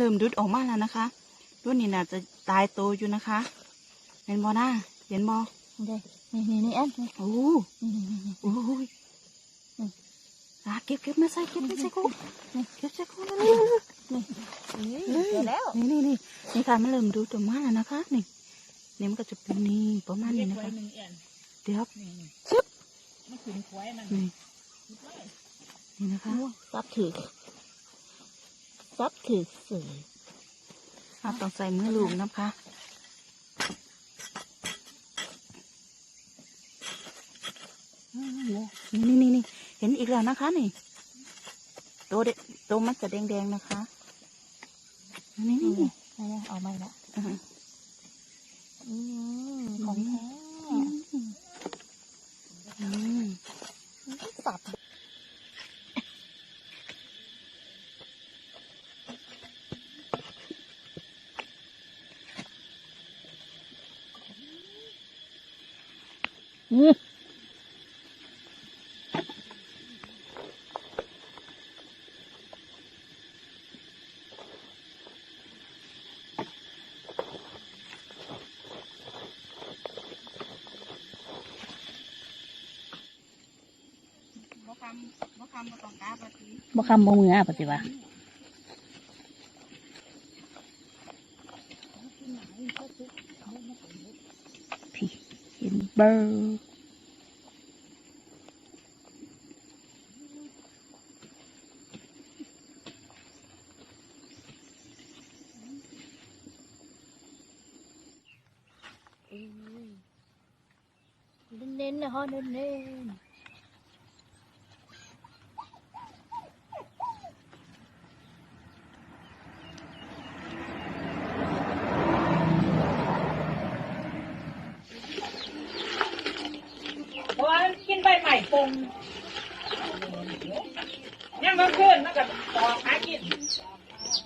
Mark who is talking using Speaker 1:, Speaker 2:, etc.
Speaker 1: ริ่มดุดออกมาแล้วนะคะตัวนี้น่าจะตายโตอยู่นะคะเห็นบอหน้าเห็นบอ
Speaker 2: นี่นี่นี่อันนี่
Speaker 1: โอ้
Speaker 2: นี่นี่นี่
Speaker 1: โอ้ยอะเก็บเก็บมาใส่เก็บมาใส่กูเก็บใส่กูแล้วนี่
Speaker 2: นี่เจอแล้ว
Speaker 1: นี่นี่นี่นี่ค่ะมันเริ่มดูตัวมาแล้วนะคะนี่นี่มันก็จะเป็นนี่ประมาณนี้นะคะเดี๋ยวชึบนี่นี่นะคะ
Speaker 2: ซับถือ ซับถือเสือ
Speaker 1: อะต้องใส่มือลูกนะคะนี่นี่นี่เห็นอีกแล้วนะคะนี่ตัวเด็ตัวมันจะแดงๆนะคะ นี่นี่นี่
Speaker 2: นี่เอาไม่ละ
Speaker 1: อ่า
Speaker 2: อืมของแท้ บ่
Speaker 1: คำบ่คำบ่ต้องกาปฏิ
Speaker 2: บ่คำบ่มืออะปฏิวะ เห็นเบ อร์เน้นๆนะฮะเน้นๆ
Speaker 3: เพราะว่ากินใบใหม่ปงยังบางคืนมันก็ตอกหากิน